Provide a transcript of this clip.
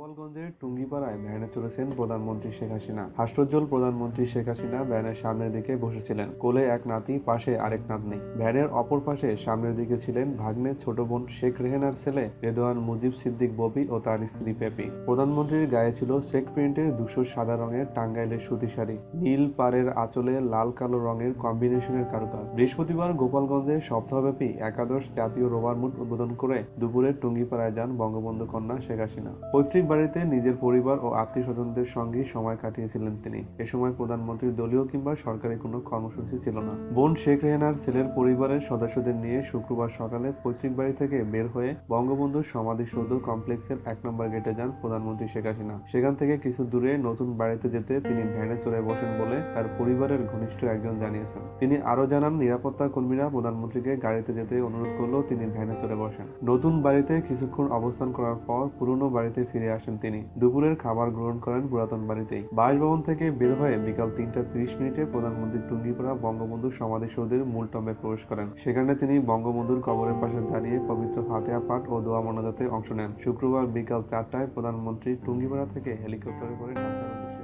গোপালগঞ্জের টুঙ্গিপাড়ায় ভ্যানে চড়েছেন প্রধানমন্ত্রী শেখ হাসিনা। হাস্যোজ্জ্বল প্রধানমন্ত্রী শেখ হাসিনা ভ্যানের সামনের দিকে বসেছিলেন। কোলে এক নাতি, পাশে আরেক নাতনি। ভ্যানের অপর পাশে সামনের দিকে ছিলেন ভাগ্নে ছোট বোন শেখ রেহেনার ছেলে রেদোয়ান মুজিব সিদ্দিক ববি ও তার স্ত্রী পেপি। প্রধানমন্ত্রীর গায়ে ছিল চেক প্রিন্টের দুশো সাদা রঙের টাঙ্গাইলের সুতি শাড়ি। নীল পাড়ের আঁচলে লাল কালো রঙের কম্বিনেশনের কারুকাজ। বৃহস্পতিবার গোপালগঞ্জে সপ্তাহব্যাপী একাদশ জাতীয় রোভার মুট উদ্বোধন করে দুপুরে টুঙ্গিপাড়ায় যান বঙ্গবন্ধু কন্যা শেখ হাসিনা। পৈতৃক বাড়িতে নিজের পরিবার ও আত্মীয় স্বজনদের সঙ্গেই সময় কাটিয়েছিলেন তিনি। এ সময় প্রধানমন্ত্রীর দলীয় কিংবা সরকারি কোনো কর্মসূচি ছিল না। বোন শেখ রেহানার ছেলের পরিবারের সদস্যদের নিয়ে শুক্রবার সকালে পৈতৃক বাড়ি থেকে বের হয়ে বঙ্গবন্ধুর সমাধিসৌধ কমপ্লেক্সের এক নম্বর গেটে যান প্রধানমন্ত্রী শেখ হাসিনা। সেখান থেকে কিছু দূরে নতুন বাড়িতে যেতে তিনি ভ্যানে চড়ে বসেন বলে তার পরিবারের ঘনিষ্ঠ একজন জানিয়েছেন। তিনি আরও জানান, নিরাপত্তা কর্মীরা প্রধানমন্ত্রীকে গাড়িতে যেতে অনুরোধ করলেও তিনি ভ্যানে চড়ে বসেন। নতুন বাড়িতে কিছুক্ষণ অবস্থান করার পর পুরনো বাড়িতে ফিরে আসেন। তিনি। দুপুরের খাবার গ্রহণ করেন পুরাতন বাড়িতেই। বাসভবন থেকে বের হয়ে বিকাল তিনটা ত্রিশ মিনিটে প্রধানমন্ত্রী টুঙ্গিপাড়া বঙ্গবন্ধু সমাধিসৌধের মূল টম্বে প্রবেশ করেন। সেখানে তিনি বঙ্গবন্ধুর কবরের পাশে দাঁড়িয়ে পবিত্র ফাতেহা পাঠ ও দোয়া মনাজাতে অংশ নেন। শুক্রবার বিকাল চারটায় প্রধানমন্ত্রী টুঙ্গিপাড়া থেকে হেলিকপ্টারে করে ঢাকার